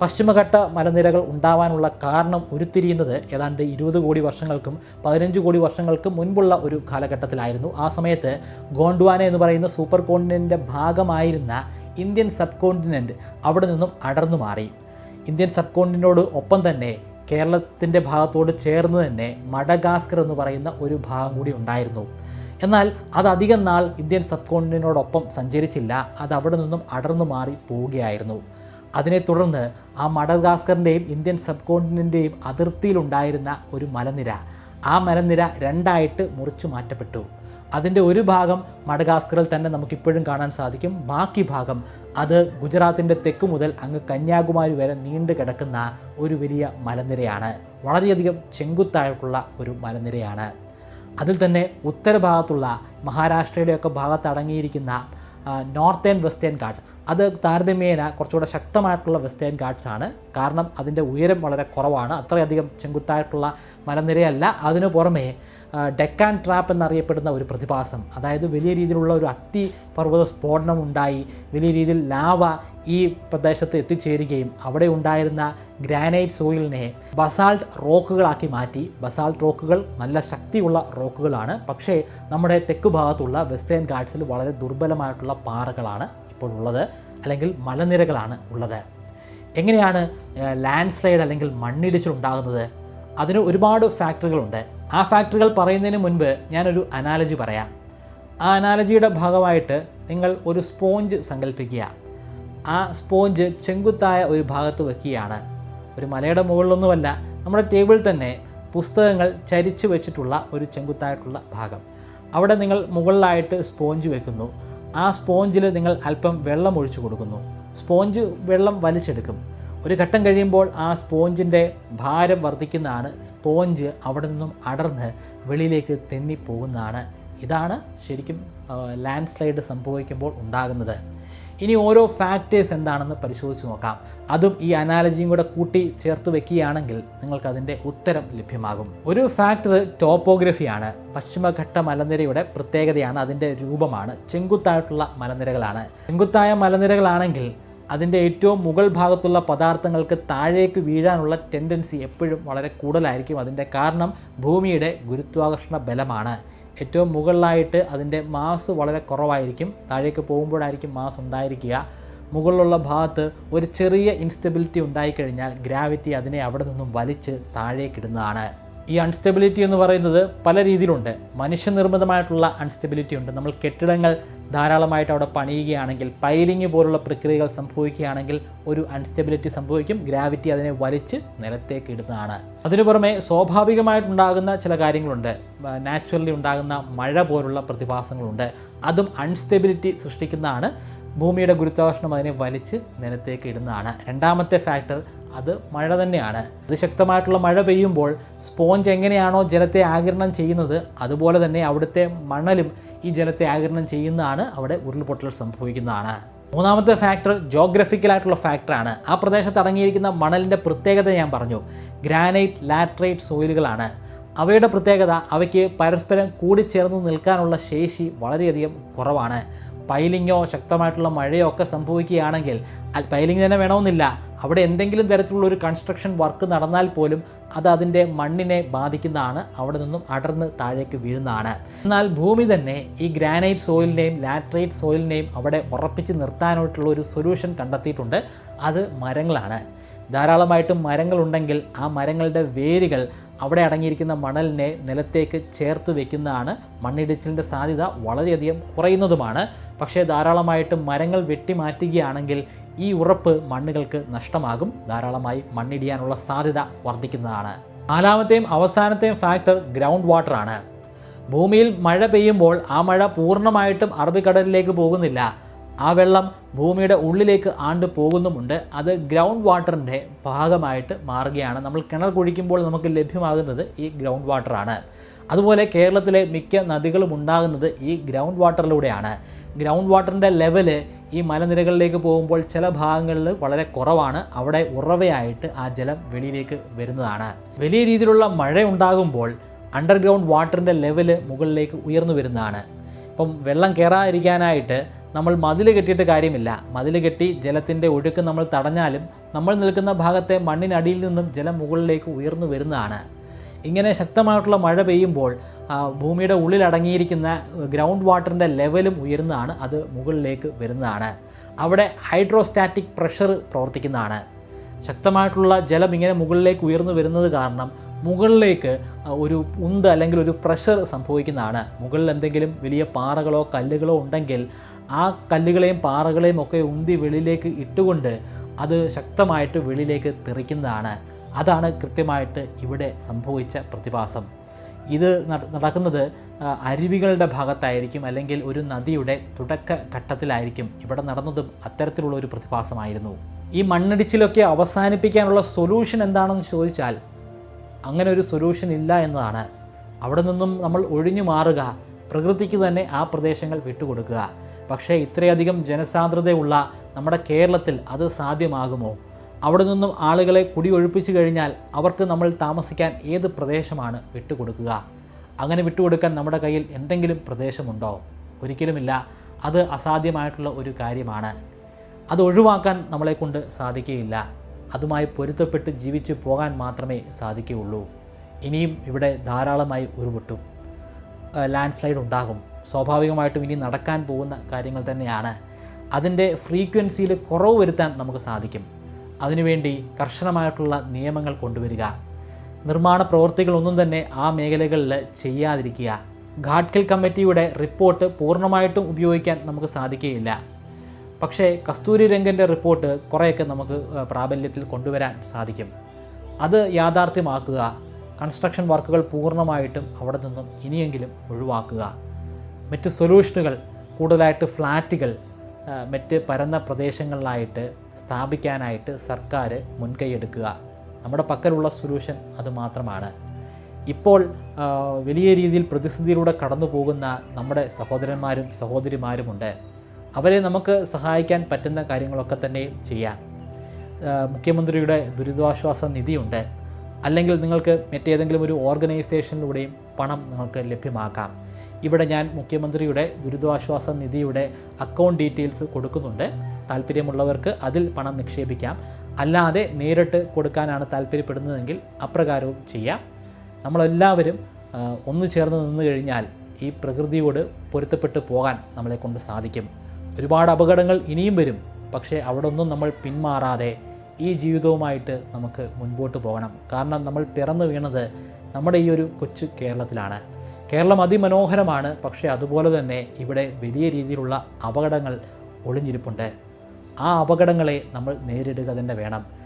പശ്ചിമഘട്ട മലനിരകൾ ഉണ്ടാവാനുള്ള കാരണം ഉരുത്തിരിയുന്നത് ഏതാണ്ട് ഇരുപത് കോടി വർഷങ്ങൾക്കും പതിനഞ്ച് കോടി വർഷങ്ങൾക്കും മുൻപുള്ള ഒരു കാലഘട്ടത്തിലായിരുന്നു. ആ സമയത്ത് ഗോണ്ട്വാന എന്ന് പറയുന്ന സൂപ്പർ കോണ്ടിനെന്റെ ഭാഗമായിരുന്ന ഇന്ത്യൻ സബ് കോണ്ടിനെന്റ് അവിടെ നിന്നും അടർന്നു മാറി. ഇന്ത്യൻ സബ് കോണ്ടിനോട് ഒപ്പം തന്നെ കേരളത്തിന്റെ ഭാഗത്തോട് ചേർന്ന് തന്നെ മഡഗാസ്കർ എന്ന് പറയുന്ന ഒരു ഭാഗം കൂടി ഉണ്ടായിരുന്നു. എന്നാൽ അത് അധികം നാൾ ഇന്ത്യൻ സബ് കോണ്ടിനോടൊപ്പം സഞ്ചരിച്ചില്ല. അത് അവിടെ നിന്നും അടർന്നു മാറി പോവുകയായിരുന്നു. അതിനെ തുടർന്ന് ആ മഡഗാസ്കറിന്റെയും ഇന്ത്യൻ സബ് കോണ്ടിനെന്റെയും അതിർത്തിയിലുണ്ടായിരുന്ന ഒരു മലനിര. ആ മലനിര രണ്ടായിട്ട് മുറിച്ചു മാറ്റപ്പെട്ടു. അതിന്റെ ഒരു ഭാഗം മഡഗാസ്കറിൽ തന്നെ നമുക്കിപ്പോഴും കാണാൻ സാധിക്കും. ബാക്കി ഭാഗം അത് ഗുജറാത്തിന്റെ തെക്ക് മുതൽ അങ്ങ് കന്യാകുമാരി വരെ നീണ്ടു കിടക്കുന്ന ഒരു വലിയ മലനിരയാണ്. വളരെയധികം ചെങ്കുത്തായിട്ടുള്ള ഒരു മലനിരയാണ്. അതിൽ തന്നെ ഉത്തരഭാഗത്തുള്ള മഹാരാഷ്ട്രയുടെയൊക്കെ ഭാഗത്ത് അടങ്ങിയിരിക്കുന്ന നോർത്ത് വെസ്റ്റേൺ ഘാട്ട്. അത് താരതമ്യേന കുറച്ചുകൂടെ ശക്തമായിട്ടുള്ള വെസ്റ്റേൺ ഗാർഡ്സ് ആണ്. കാരണം അതിന്റെ ഉയരം വളരെ കുറവാണ്. അത്രയധികം ചെങ്കുത്തായിട്ടുള്ള മലനിരയല്ല. അതിനു പുറമേ ഡെക്കാൻ ട്രാപ്പ് എന്നറിയപ്പെടുന്ന ഒരു പ്രതിഭാസം അതായത് വലിയ രീതിയിലുള്ള ഒരു അത്തി പർവത സ്ഫോടനം ഉണ്ടായി. വലിയ രീതിയിൽ ലാവ ഈ പ്രദേശത്ത് എത്തിച്ചേരുകയും അവിടെ ഉണ്ടായിരുന്ന ഗ്രാനൈറ്റ് സോയിലിനെ ബസാൾട്ട് റോക്കുകളാക്കി മാറ്റി. ബസാൾട്ട് റോക്കുകൾ നല്ല ശക്തിയുള്ള റോക്കുകളാണ്. പക്ഷേ നമ്മുടെ തെക്ക് ഭാഗത്തുള്ള വെസ്റ്റേൺ ഗാർഡ്സിൽ വളരെ ദുർബലമായിട്ടുള്ള പാറകളാണ് ഇപ്പോൾ ഉള്ളത് അല്ലെങ്കിൽ മലനിരകളാണ് ഉള്ളത്. എങ്ങനെയാണ് ലാൻഡ് സ്ലൈഡ് അല്ലെങ്കിൽ മണ്ണിടിച്ചിൽ ഉണ്ടാകുന്നത്? അതിന് ഒരുപാട് ഫാക്ടറികളുണ്ട്. ആ ഫാക്ടറികൾ പറയുന്നതിന് മുൻപ് ഞാനൊരു അനാലജി പറയാം. ആ അനാലജിയുടെ ഭാഗമായിട്ട് നിങ്ങൾ ഒരു സ്പോഞ്ച് സങ്കല്പിക്കുക ആ സ്പോഞ്ച് ചെങ്കുത്തായ ഒരു ഭാഗത്ത് വെക്കുകയാണ്. ഒരു മലയുടെ മുകളിലൊന്നുമല്ല നമ്മുടെ ടേബിൾ തന്നെ പുസ്തകങ്ങൾ ചരിച്ചു വെച്ചിട്ടുള്ള ഒരു ചെങ്കുത്തായിട്ടുള്ള ഭാഗം. അവിടെ നിങ്ങൾ മുകളിലായിട്ട് സ്പോഞ്ച് വെക്കുന്നു. ആ സ്പോഞ്ചിൽ നിങ്ങൾ അല്പം വെള്ളം ഒഴിച്ചു കൊടുക്കുന്നു. സ്പോഞ്ച് വെള്ളം വലിച്ചെടുക്കും. ഒരു ഘട്ടം കഴിയുമ്പോൾ ആ സ്പോഞ്ചിന്റെ ഭാരം വർദ്ധിക്കുന്നതാണ്. സ്പോഞ്ച് അവിടെ നിന്നും അടർന്ന് വെളിയിലേക്ക് തെന്നിപ്പോകുന്നതാണ്. ഇതാണ് ശരിക്കും ലാൻഡ് സ്ലൈഡ് സംഭവിക്കുമ്പോൾ ഉണ്ടാകുന്നത്. ഇനി ഓരോ ഫാക്ടേഴ്സ് എന്താണെന്ന് പരിശോധിച്ച് നോക്കാം. അതും ഈ അനാലജിയും കൂടെ കൂട്ടി ചേർത്ത് വെക്കുകയാണെങ്കിൽ നിങ്ങൾക്ക് അതിന്റെ ഉത്തരം ലഭ്യമാകും. ഒരു ഫാക്ടർ ടോപ്പോഗ്രഫിയാണ് പശ്ചിമഘട്ട മലനിരയുടെ പ്രത്യേകതയാണ്. അതിന്റെ രൂപമാണ്. ചെങ്കുത്തായിട്ടുള്ള മലനിരകളാണ്. ചെങ്കുത്തായ മലനിരകളാണെങ്കിൽ അതിന്റെ ഏറ്റവും മുകൾ ഭാഗത്തുള്ള പദാർത്ഥങ്ങൾക്ക് താഴേക്ക് വീഴാനുള്ള ടെൻഡൻസി എപ്പോഴും വളരെ കൂടുതലായിരിക്കും. അതിന്റെ കാരണം ഭൂമിയുടെ ഗുരുത്വാകർഷണ ബലമാണ്. ഏറ്റവും മുകളിലായിട്ട് അതിന്റെ മാസ് വളരെ കുറവായിരിക്കും. താഴേക്ക് പോകുമ്പോഴായിരിക്കും മാസ് ഉണ്ടായിരിക്കുക. മുകളിലുള്ള ഭാഗത്ത് ഒരു ചെറിയ ഇൻസ്റ്റബിലിറ്റി ഉണ്ടായിക്കഴിഞ്ഞാൽ ഗ്രാവിറ്റി അതിനെ അവിടെ നിന്നും വലിച്ച് താഴേക്കിടുന്നതാണ് ഈ അൺസ്റ്റെബിലിറ്റി എന്ന് പറയുന്നത് പല രീതിയിലുണ്ട്. മനുഷ്യനിർമ്മിതമായിട്ടുള്ള അൺസ്റ്റെബിലിറ്റി ഉണ്ട്. നമ്മൾ കെട്ടിടങ്ങൾ ധാരാളമായിട്ട് അവിടെ പണിയുകയാണെങ്കിൽ പൈലിംഗ് പോലുള്ള പ്രക്രിയകൾ സംഭവിക്കുകയാണെങ്കിൽ ഒരു അൺസ്റ്റെബിലിറ്റി സംഭവിക്കും. ഗ്രാവിറ്റി അതിനെ വലിച്ച് നിലത്തേക്ക് ഇടുന്നതാണ്. അതിനു പുറമെ സ്വാഭാവികമായിട്ടുണ്ടാകുന്ന ചില കാര്യങ്ങളുണ്ട്. നാച്ചുറലി ഉണ്ടാകുന്ന മഴ പോലുള്ള പ്രതിഭാസങ്ങളുണ്ട്. അതും അൺസ്റ്റെബിലിറ്റി സൃഷ്ടിക്കുന്നതാണ്. ഭൂമിയുടെ ഗുരുത്വാകർഷണം അതിനെ വലിച്ച് നിലത്തേക്ക് ഇടുന്നതാണ്. രണ്ടാമത്തെ ഫാക്ടർ അത് മഴ തന്നെയാണ്. അത് ശക്തമായിട്ടുള്ള മഴ പെയ്യുമ്പോൾ സ്പോഞ്ച് എങ്ങനെയാണോ ജലത്തെ ആകിരണം ചെയ്യുന്നത് അതുപോലെ തന്നെ അവിടുത്തെ മണലും ഈ ജലത്തെ ആകിരണം ചെയ്യുന്നതാണ് അവിടെ ഉരുൾപൊട്ടൽ സംഭവിക്കുന്നതാണ്. മൂന്നാമത്തെ ഫാക്ടർ ജോഗ്രഫിക്കലായിട്ടുള്ള ഫാക്ടറാണ് ആ പ്രദേശത്ത് അടങ്ങിയിരിക്കുന്ന മണലിന്റെ പ്രത്യേകത ഞാൻ പറഞ്ഞു. ഗ്രാനൈറ്റ് ലാട്രൈറ്റ് സോയിലുകളാണ് അവയുടെ പ്രത്യേകത അവയ്ക്ക് പരസ്പരം കൂടിച്ചേർന്ന് നിൽക്കാനുള്ള ശേഷി വളരെയധികം കുറവാണ്. പൈലിങ്ങോ ശക്തമായിട്ടുള്ള മഴയോ ഒക്കെ സംഭവിക്കുകയാണെങ്കിൽ പൈലിംഗ് തന്നെ വേണമെന്നില്ല. അവിടെ എന്തെങ്കിലും തരത്തിലുള്ള ഒരു കൺസ്ട്രക്ഷൻ വർക്ക് നടന്നാൽ പോലും അത് അതിന്റെ മണ്ണിനെ ബാധിക്കുന്നതാണ്. അവിടെ നിന്നും അടർന്ന് താഴേക്ക് വീഴുന്നതാണ്. എന്നാൽ ഭൂമി തന്നെ ഈ ഗ്രാനൈറ്റ് സോയിലിനെയും ലാറ്ററൈറ്റ് സോയിലിനെയും അവിടെ ഉറപ്പിച്ച് നിർത്താനായിട്ടുള്ള ഒരു സൊല്യൂഷൻ കണ്ടെത്തിയിട്ടുണ്ട്. അത് മരങ്ങളാണ്. ധാരാളമായിട്ടും മരങ്ങളുണ്ടെങ്കിൽ ആ മരങ്ങളുടെ വേരുകൾ അവിടെ അടങ്ങിയിരിക്കുന്ന മണലിനെ നിലത്തേക്ക് ചേർത്ത് വെക്കുന്നതാണ് മണ്ണിടിച്ചിലിന്റെ സാധ്യത വളരെയധികം കുറയുന്നതുമാണ്. പക്ഷേ ധാരാളമായിട്ട് മരങ്ങൾ വെട്ടിമാറ്റുകയാണെങ്കിൽ ഈ ഉറപ്പ് മണ്ണുകൾക്ക് നഷ്ടമാകും. ധാരാളമായി മണ്ണിടിയാനുള്ള സാധ്യത വർദ്ധിക്കുന്നതാണ്. നാലാമത്തെയും അവസാനത്തെയും ഫാക്ടർ ഗ്രൗണ്ട് വാട്ടർ ആണ്. ഭൂമിയിൽ മഴ പെയ്യുമ്പോൾ ആ മഴ പൂർണമായിട്ടും അറബിക്കടലിലേക്ക് പോകുന്നില്ല. ആ വെള്ളം ഭൂമിയുടെ ഉള്ളിലേക്ക് ആണ്ട് പോകുന്നുമുണ്ട്. അത് ഗ്രൗണ്ട് വാട്ടറിന്റെ ഭാഗമായിട്ട് മാറുകയാണ്. നമ്മൾ കിണർ കുഴിക്കുമ്പോൾ നമുക്ക് ലഭ്യമാകുന്നത് ഈ ഗ്രൗണ്ട് വാട്ടറാണ് അതുപോലെ കേരളത്തിലെ മിക്ക നദികളും ഉണ്ടാകുന്നത് ഈ ഗ്രൗണ്ട് വാട്ടറിലൂടെയാണ് ഗ്രൗണ്ട് വാട്ടറിന്റെ ലെവൽ ഈ മലനിരകളിലേക്ക് പോകുമ്പോൾ ചില ഭാഗങ്ങളിൽ വളരെ കുറവാണ്. അവിടെ ഉറവയായിട്ട് ആ ജലം വെളിയിലേക്ക് വരുന്നതാണ്. വലിയ രീതിയിലുള്ള മഴ ഉണ്ടാകുമ്പോൾ അണ്ടർഗ്രൗണ്ട് വാട്ടറിന്റെ ലെവൽ മുകളിലേക്ക് ഉയർന്നു വരുന്നതാണ്. ഇപ്പം വെള്ളം കയറാതിരിക്കാനായിട്ട് നമ്മൾ മതിൽ കെട്ടിയിട്ട് കാര്യമില്ല. മതിൽ കെട്ടി ജലത്തിന്റെ ഒഴുക്ക് നമ്മൾ തടഞ്ഞാലും നമ്മൾ നിൽക്കുന്ന ഭാഗത്തെ മണ്ണിനടിയിൽ നിന്നും ജലം മുകളിലേക്ക് ഉയർന്നു വരുന്നതാണ്. ഇങ്ങനെ ശക്തമായിട്ടുള്ള മഴ പെയ്യുമ്പോൾ ഭൂമിയുടെ ഉള്ളിൽ അടങ്ങിയിരിക്കുന്ന ഗ്രൗണ്ട് വാട്ടറിന്റെ ലെവലും ഉയരുന്നതാണ്. അത് മുകളിലേക്ക് വരുന്നതാണ്. അവിടെ ഹൈഡ്രോസ്റ്റാറ്റിക് പ്രഷർ പ്രവർത്തിക്കുന്നതാണ്. ശക്തമായിട്ടുള്ള ജലം ഇങ്ങനെ മുകളിലേക്ക് ഉയർന്നു വരുന്നത് കാരണം മുകളിലേക്ക് ഒരു ഉന്ത് അല്ലെങ്കിൽ ഒരു പ്രഷർ സംഭവിക്കുന്നതാണ്. മുകളിൽ എന്തെങ്കിലും വലിയ പാറകളോ കല്ലുകളോ ഉണ്ടെങ്കിൽ ആ കല്ലുകളെയും പാറകളെയും ഒക്കെ ഉന്തി വെളിയിലേക്ക് ഇട്ടുകൊണ്ട് അത് ശക്തമായിട്ട് വെളിയിലേക്ക് തെറിക്കുന്നതാണ്. അതാണ് കൃത്യമായിട്ട് ഇവിടെ സംഭവിച്ച പ്രതിഭാസം. ഇത് നടക്കുന്നത് അരുവികളുടെ ഭാഗത്തായിരിക്കും അല്ലെങ്കിൽ ഒരു നദിയുടെ തുടക്ക ഘട്ടത്തിലായിരിക്കും. ഇവിടെ നടന്നതും അത്തരത്തിലുള്ള ഒരു പ്രതിഭാസമായിരുന്നു. ഈ മണ്ണിടിച്ചിലൊക്കെ അവസാനിപ്പിക്കാനുള്ള സൊല്യൂഷൻ എന്താണെന്ന് ചോദിച്ചാൽ അങ്ങനെ ഒരു സൊല്യൂഷൻ ഇല്ല എന്നതാണ്. അവിടെ നിന്നും നമ്മൾ ഒഴിഞ്ഞു മാറുക പ്രകൃതിക്ക് തന്നെ ആ പ്രദേശങ്ങൾ വിട്ടുകൊടുക്കുക. പക്ഷേ ഇത്രയധികം ജനസാന്ദ്രതയുള്ള നമ്മുടെ കേരളത്തിൽ അത് സാധ്യമാകുമോ? അവിടെ നിന്നും ആളുകളെ കുടിയൊഴിപ്പിച്ചു കഴിഞ്ഞാൽ അവർക്ക് നമ്മൾ താമസിക്കാൻ ഏത് പ്രദേശമാണ് വിട്ടുകൊടുക്കുക? അങ്ങനെ വിട്ടുകൊടുക്കാൻ നമ്മുടെ കയ്യിൽ എന്തെങ്കിലും പ്രദേശമുണ്ടോ? ഒരിക്കലുമില്ല. അത് അസാധ്യമായിട്ടുള്ള ഒരു കാര്യമാണ്. അത് ഒഴിവാക്കാൻ നമ്മളെക്കൊണ്ട് സാധിക്കുകയില്ല. അതുമായി പൊരുത്തപ്പെട്ട് ജീവിച്ചു പോകാൻ മാത്രമേ സാധിക്കുകയുള്ളൂ. ഇനിയും ഇവിടെ ധാരാളമായി ഉരുപൊട്ടും ലാൻഡ് സ്ലൈഡ് ഉണ്ടാകും. സ്വാഭാവികമായിട്ടും ഇനി നടക്കാൻ പോകുന്ന കാര്യങ്ങൾ തന്നെയാണ്. അതിന്റെ ഫ്രീക്വൻസിയിൽ കുറവ് വരുത്താൻ നമുക്ക് സാധിക്കും. അതിനുവേണ്ടി കർശനമായിട്ടുള്ള നിയമങ്ങൾ കൊണ്ടുവരിക. നിർമ്മാണ പ്രവൃത്തികളൊന്നും തന്നെ ആ മേഖലകളിൽ ചെയ്യാതിരിക്കുക. ഘാട്ട്കിൽ കമ്മിറ്റിയുടെ റിപ്പോർട്ട് പൂർണമായിട്ടും ഉപയോഗിക്കാൻ നമുക്ക് സാധിക്കുകയില്ല. പക്ഷേ കസ്തൂരി രംഗന്റെ റിപ്പോർട്ട് കുറേയൊക്കെ നമുക്ക് പ്രാബല്യത്തിൽ കൊണ്ടുവരാൻ സാധിക്കും. അത് യാഥാർത്ഥ്യമാക്കുക കൺസ്ട്രക്ഷൻ വർക്കുകൾ പൂർണമായിട്ടും അവിടെ നിന്നും ഇനിയെങ്കിലും ഒഴിവാക്കുക. മറ്റ് സൊല്യൂഷനുകൾ കൂടുതലായിട്ട് ഫ്ലാറ്റുകൾ മറ്റ് പരന്ന പ്രദേശങ്ങളിലായിട്ട് സ്ഥാപിക്കാനായിട്ട് സർക്കാർ മുൻകൈയെടുക്കുക. നമ്മുടെ പക്കലുള്ള സൊല്യൂഷൻ അതുമാത്രമാണ് ഇപ്പോൾ വലിയ രീതിയിൽ പ്രതിസന്ധിയിലൂടെ കടന്നു പോകുന്ന നമ്മുടെ സഹോദരന്മാരും സഹോദരിമാരുമുണ്ട്. അവരെ നമുക്ക് സഹായിക്കാൻ പറ്റുന്ന കാര്യങ്ങളൊക്കെ തന്നെ ചെയ്യാം. മുഖ്യമന്ത്രിയുടെ ദുരിതാശ്വാസ നിധിയുണ്ട്. അല്ലെങ്കിൽ നിങ്ങൾക്ക് മറ്റേതെങ്കിലും ഒരു ഓർഗനൈസേഷനിലൂടെയും പണം നിങ്ങൾക്ക് ലഭ്യമാക്കാം. ഇവിടെ ഞാൻ മുഖ്യമന്ത്രിയുടെ ദുരിതാശ്വാസ നിധിയുടെ അക്കൗണ്ട് ഡീറ്റെയിൽസ് കൊടുക്കുന്നുണ്ട്. താല്പര്യമുള്ളവർക്ക് അതിൽ പണം നിക്ഷേപിക്കാം. അല്ലാതെ നേരിട്ട് കൊടുക്കാനാണ് താല്പര്യപ്പെടുന്നതെങ്കിൽ അപ്രകാരവും ചെയ്യാം. നമ്മളെല്ലാവരും ഒന്നു ചേർന്ന് നിന്ന് കഴിഞ്ഞാൽ ഈ പ്രകൃതിയോട് പൊരുത്തപ്പെട്ടു പോകാൻ നമ്മളെ കൊണ്ട് സാധിക്കും. ഒരുപാട് അപകടങ്ങൾ ഇനിയും വരും. പക്ഷേ അവിടെ ഒന്നും നമ്മൾ പിന്മാറാതെ ഈ ജീവിതവുമായിട്ട് നമുക്ക് മുൻപോട്ട് പോകണം. കാരണം നമ്മൾ പിറന്നു വീണത് നമ്മുടെ ഈ ഒരു കൊച്ചു കേരളത്തിലാണ്. കേരളം അതിമനോഹരമാണ്. പക്ഷേ അതുപോലെ തന്നെ ഇവിടെ വലിയ രീതിയിലുള്ള അപകടങ്ങൾ ഒളിഞ്ഞിരിപ്പുണ്ട്. ആ അപകടങ്ങളെ നമ്മൾ നേരിടുക തന്നെ വേണം.